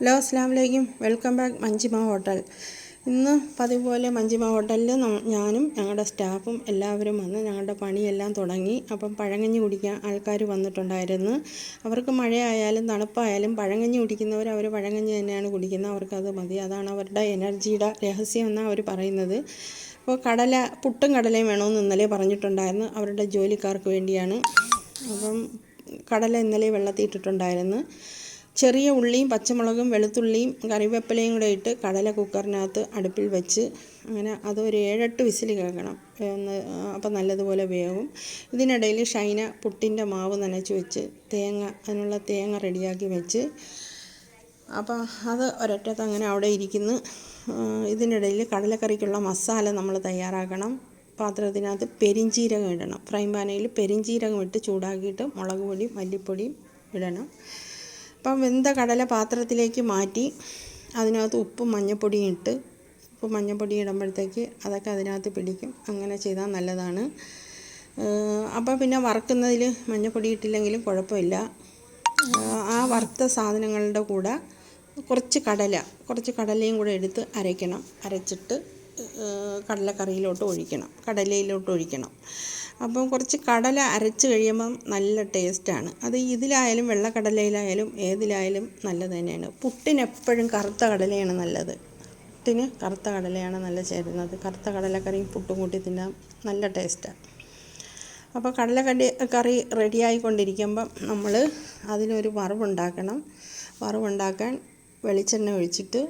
Hello അസ്സാം വലൈക്കും welcome back Manjima hotel. ഇന്ന് പതിവ് പോലെ മഞ്ജിമ ഹോട്ടലിൽ ഞാനും ഞങ്ങളുടെ സ്റ്റാഫും എല്ലാവരും വന്ന് ഞങ്ങളുടെ പണിയെല്ലാം തുടങ്ങി. അപ്പം പഴങ്ങഞ്ഞി കുടിക്കാൻ ആൾക്കാർ വന്നിട്ടുണ്ടായിരുന്നു. അവർക്ക് മഴയായാലും തണുപ്പായാലും പഴങ്ങഞ്ഞി കുടിക്കുന്നവർ അവർ പഴങ്ങഞ്ഞി തന്നെയാണ് കുടിക്കുന്നത്. അവർക്കത് മതി. അതാണ് അവരുടെ എനർജിയുടെ രഹസ്യം എന്നാണ് അവർ പറയുന്നത്. അപ്പോൾ കടല പുട്ടും കടലയും വേണമെന്ന് ഇന്നലെ പറഞ്ഞിട്ടുണ്ടായിരുന്നു. അവരുടെ ജോലിക്കാർക്ക് വേണ്ടിയാണ്. അപ്പം കടല ഇന്നലെ വെള്ളത്തിയിട്ടിട്ടുണ്ടായിരുന്നു. ചെറിയ ഉള്ളിയും പച്ചമുളകും വെളുത്തുള്ളിയും കറിവേപ്പിലയും കൂടെ ഇട്ട് കടല കുക്കറിനകത്ത് അടുപ്പിൽ വെച്ച് അങ്ങനെ അതൊരു ഏഴെട്ട് വിസിൽ കേൾക്കണം. ഒന്ന് അപ്പം നല്ലതുപോലെ വേവും. ഇതിനിടയിൽ ഷൈന പുട്ടിന്റെ മാവ് നനച്ച് വെച്ച് തേങ്ങ അതിനുള്ള തേങ്ങ റെഡിയാക്കി വെച്ച് അപ്പോൾ അത് ഒരറ്റത്ത് അങ്ങനെ അവിടെ ഇരിക്കുന്നു. ഇതിനിടയിൽ കടലക്കറിക്കുള്ള മസാല നമ്മൾ തയ്യാറാക്കണം. പാത്രത്തിനകത്ത് പെരിഞ്ചീരകം ഇടണം. ഫ്രൈ പാനയിൽ പെരിഞ്ചീരകം ഇട്ട് ചൂടാക്കിയിട്ട് മുളക് പൊടിയും മല്ലിപ്പൊടിയും ഇടണം. അപ്പം വെന്ത കടല പാത്രത്തിലേക്ക് മാറ്റി അതിനകത്ത് ഉപ്പും മഞ്ഞൾപ്പൊടിയും ഇട്ട് ഉപ്പും മഞ്ഞൾപ്പൊടി ഇടുമ്പോഴത്തേക്ക് അതൊക്കെ അതിനകത്ത് പിടിക്കും. അങ്ങനെ ചെയ്താൽ നല്ലതാണ്. അപ്പോൾ പിന്നെ വറുക്കുന്നതിൽ മഞ്ഞൾപ്പൊടി ഇട്ടില്ലെങ്കിലും കുഴപ്പമില്ല. ആ വറുത്ത സാധനങ്ങളുടെ കൂടെ കുറച്ച് കടല കുറച്ച് കടലയും കൂടെ എടുത്ത് അരയ്ക്കണം. അരച്ചിട്ട് കടലക്കറിയിലോട്ട് ഒഴിക്കണം. കടലയിലോട്ട് ഒഴിക്കണം. അപ്പം കുറച്ച് കടല അരച്ച് കഴിയുമ്പം നല്ല ടേസ്റ്റാണ്. അത് ഇതിലായാലും വെള്ളക്കടലയിലായാലും ഏതിലായാലും നല്ലത് തന്നെയാണ്. പുട്ടിന് എപ്പോഴും കറുത്ത കടലയാണ് നല്ലത്. പുട്ടിന് കറുത്ത കടലയാണ് നല്ല ചേരുന്നത്. കറുത്ത കടലക്കറിയും പുട്ടും കൂട്ടി തിന്നാൻ നല്ല ടേസ്റ്റാണ് അപ്പോൾ കടലക്കടി കറി റെഡിയായിക്കൊണ്ടിരിക്കുമ്പം നമ്മൾ അതിനൊരു വറവുണ്ടാക്കണം. വറവുണ്ടാക്കാൻ വെളിച്ചെണ്ണ ഒഴിച്ചിട്ട്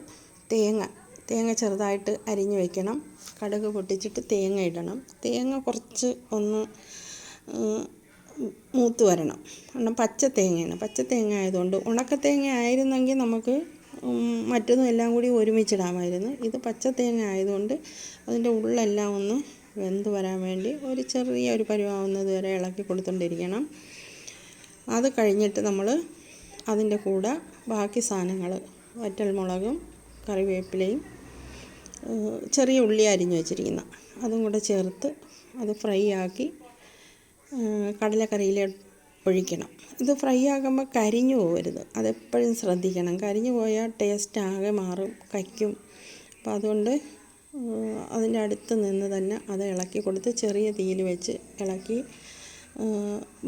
തേങ്ങ തേങ്ങ ചെറുതായിട്ട് അരിഞ്ഞു വെക്കണം. കടുക് പൊട്ടിച്ചിട്ട് തേങ്ങ ഇടണം. തേങ്ങ കുറച്ച് ഒന്ന് മൂത്ത് വരണം. കാരണം പച്ച തേങ്ങയാണ്. പച്ച തേങ്ങ ആയതുകൊണ്ട് ഉണക്ക തേങ്ങ ആയിരുന്നെങ്കിൽ നമുക്ക് മറ്റൊന്നും എല്ലാം കൂടി ഒരുമിച്ചിടാമായിരുന്നു. ഇത് പച്ച തേങ്ങ ആയതുകൊണ്ട് അതിന്റെ ഉള്ളെല്ലാം ഒന്ന് വെന്ത് വരാൻ വേണ്ടി ഒരു ചെറിയ ഒരു പരുവാവുന്നത് വരെ ഇളക്കി കൊടുത്തുകൊണ്ടിരിക്കണം അത് കഴിഞ്ഞിട്ട് നമ്മൾ അതിന്റെ കൂടെ ബാക്കി സാധനങ്ങൾ വറ്റൽമുളകും കറിവേപ്പിലയും ചെറിയ ഉള്ളി അരിഞ്ഞ് വെച്ചിരിക്കുന്ന. അതും കൂടെ ചേർത്ത് അത് ഫ്രൈ ആക്കി കടലക്കറിയിൽ ഒഴിക്കണം ഇത് ഫ്രൈ ആകുമ്പോൾ കരിഞ്ഞു പോകരുത് അതെപ്പോഴും ശ്രദ്ധിക്കണം. കരിഞ്ഞു പോയാൽ ടേസ്റ്റ് ആകെ മാറും കയ്ക്കും. അപ്പോൾ അതുകൊണ്ട് അതിന്റെ അടുത്ത് നിന്ന് തന്നെ അത് ഇളക്കി കൊടുത്ത് ചെറിയ തീയിൽ വെച്ച് ഇളക്കി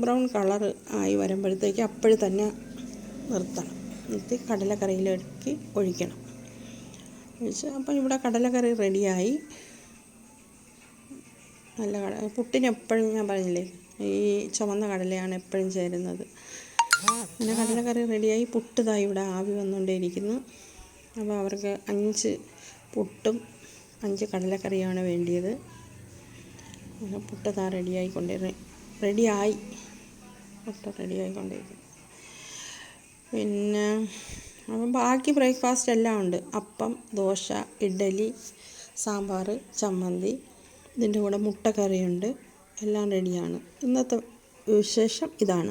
ബ്രൗൺ കളർ ആയി വരുമ്പോഴത്തേക്ക് അപ്പോഴും തന്നെ നിർത്തണം. നിർത്തി കടലക്കറിയിലേക്ക് ഒഴിക്കണം. ഒഴിച്ച് അപ്പം ഇവിടെ കടലക്കറി റെഡിയായി. നല്ല കട പുട്ടിന് എപ്പോഴും ഞാൻ പറഞ്ഞില്ലേ ഈ ചുവന്ന കടലയാണ് എപ്പോഴും ചേരുന്നത്. അങ്ങനെ കടലക്കറി റെഡിയായി പുട്ടിതായി ഇവിടെ ആവി വന്നുകൊണ്ടേയിരിക്കുന്നു. അപ്പോൾ അവർക്ക് അഞ്ച് പുട്ടും അഞ്ച് കടലക്കറിയാണ് വേണ്ടിയത്. അങ്ങനെ പുട്ട് റെഡിയായിക്കൊണ്ടേ റെഡിയായി പുട്ട് റെഡിയായിക്കൊണ്ടിരിക്കുന്നു പിന്നെ അപ്പം ബാക്കി ബ്രേക്ക്ഫാസ്റ്റ് എല്ലാം ഉണ്ട്. അപ്പം ദോശ ഇഡ്ഡലി സാമ്പാർ ചമ്മന്തി ഇതിന്റെ കൂടെ മുട്ടക്കറിയുണ്ട് എല്ലാം റെഡിയാണ്. ഇന്നത്തെ വിശേഷം ഇതാണ്.